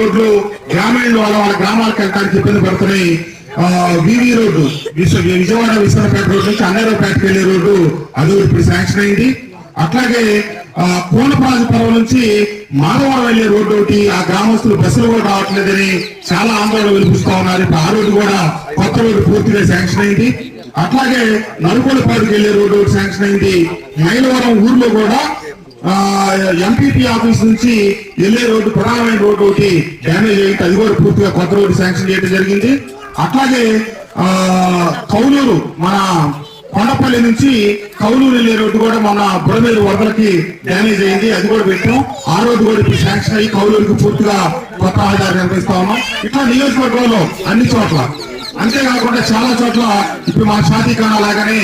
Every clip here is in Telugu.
రోడ్లు గ్రామీణ వాళ్ళ వాళ్ళ గ్రామాలకు వెళ్ళడానికి ఇబ్బంది పడుతున్నాయి. ఆ, VV road Vijayawada Visakhapeta road నుంచి అన్నారావుపేటకి వెళ్ళే రోడ్డు అది ఇప్పుడు శాంక్షన్ అయింది. అట్లాగే ఆ, కోనపాజపురం నుంచి మాధవరం వెళ్ళే రోడ్డు ఒకటి ఆ గ్రామస్తులు బస్సులు కూడా రావట్లేదని చాలా ఆందోళన వెలిపిస్తా ఉన్నారు. ఇప్పుడు ఆ రోడ్డు కూడా కొత్త రోడ్డు పూర్తిగా శాంక్షన్ అయింది. అట్లాగే నలుగొండపాడుకి వెళ్ళే రోడ్డు శాంక్షన్ అయింది. మైలవరం ఊర్లో కూడా ఎంపీపీ ఆఫీస్ నుంచి వెళ్ళే రోడ్డు ప్రధానమైన రోడ్డు ఒకటి డ్యామేజ్ అయ్యింది. అది కూడా పూర్తిగా కొత్త రోడ్డు శాంక్షన్ చేయడం జరిగింది. అట్లాగే ఆ, కౌలూరు మన కొండపల్లి నుంచి కౌలూరు వెళ్ళే రోడ్డు కూడా మన బుడమేరు వరదలకి డ్యామేజ్ అయింది అది కూడా పెట్టాం. ఆ రోడ్డు కూడా ఇప్పుడు శాంక్షన్ అయ్యి కౌలూరుకి పూర్తిగా కొత్త ఆధారం నిర్వహిస్తా ఉన్నాం. ఇట్లా నియోజకవర్గంలో అన్ని చోట్ల అంతేకాకుండా చాలా చోట్ల ఇప్పుడు మా షాదీఖానా లాగానే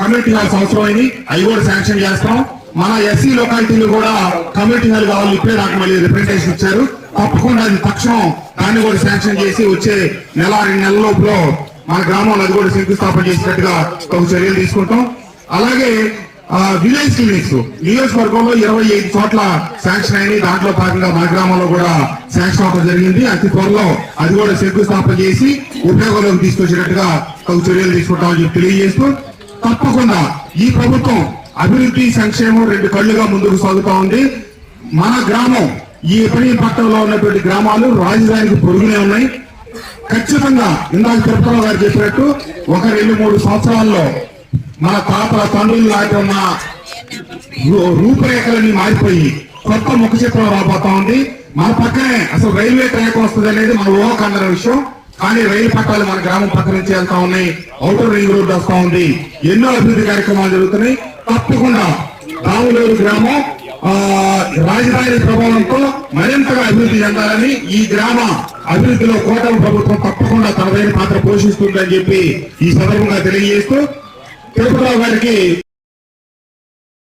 కమ్యూనిటీ హాల్స్ అవసరం అయింది అవి కూడా శాంక్షన్ చేస్తాం. మన ఎస్సీ లొకాలిటీలు కూడా కమ్యూనిటీ హాల్ కావాలి. ఇప్పుడే నాకు మళ్ళీ రిప్రజెంటేషన్ ఇచ్చారు. తప్పకుండా అది తక్షణం దాన్ని కూడా శాంక్షన్ చేసి వచ్చే నెల రెండు నెలల లోపల మన గ్రామంలో అది కూడా శంకుస్థాపన చేసినట్టుగా ఒక చర్యలు తీసుకుంటాం. అలాగే విలేజ్ క్లినిక్స్ నియోజకవర్గంలో ఇరవై ఐదు చోట్ల శాంక్షన్ అయినాయి. దాంట్లో భాగంగా మా గ్రామంలో కూడా శాంక్షన్ అవడం జరిగింది. అతి త్వరలో అది కూడా శంకుస్థాపన చేసి ఉపయోగంలోకి తీసుకొచ్చినట్టుగా ఒక చర్యలు తీసుకుంటామని చెప్పి తెలియజేస్తూ తప్పకుండా ఈ ప్రభుత్వం అభివృద్ధి సంక్షేమం రెండు కళ్ళుగా ముందుకు సాగుతా ఉంది. మన గ్రామం ఈ పని పట్టణంలో ఉన్నటువంటి గ్రామాలు రాజధానికి పొరుగునే ఉన్నాయి. ఖచ్చితంగా ఇందాక తిరుపతిరావు గారు చెప్పినట్టు ఒక రెండు మూడు సంవత్సరాల్లో మన తాతల తండ్రులు లాంటి ఉన్న రూపురేఖలన్నీ మారిపోయి కొత్త ముఖ చిత్రం రాబోతా ఉంది. మన పక్కనే అసలు రైల్వే ట్రాక్ వస్తుంది అనేది మన ఊహకందన విషయం. కానీ రైలు పట్టాలు మన గ్రామం పక్క నుంచి వెళ్తా ఉన్నాయి. అవుటర్ రింగ్ రోడ్ వస్తా ఉంది. ఎన్నో అభివృద్ధి కార్యక్రమాలు జరుగుతున్నాయి. తప్పకుండా రావులేరు గ్రామం ఆ, రాజధాని ప్రభావంతో మరింతగా అభివృద్ధి చెందాలని ఈ గ్రామ అభివృద్ధిలో కోటల ప్రభుత్వం తప్పకుండా తనదైన పాత్ర పోషిస్తుందని చెప్పి ఈ సందర్భంగా తెలియజేస్తూ తిరుపతిరావు గారికి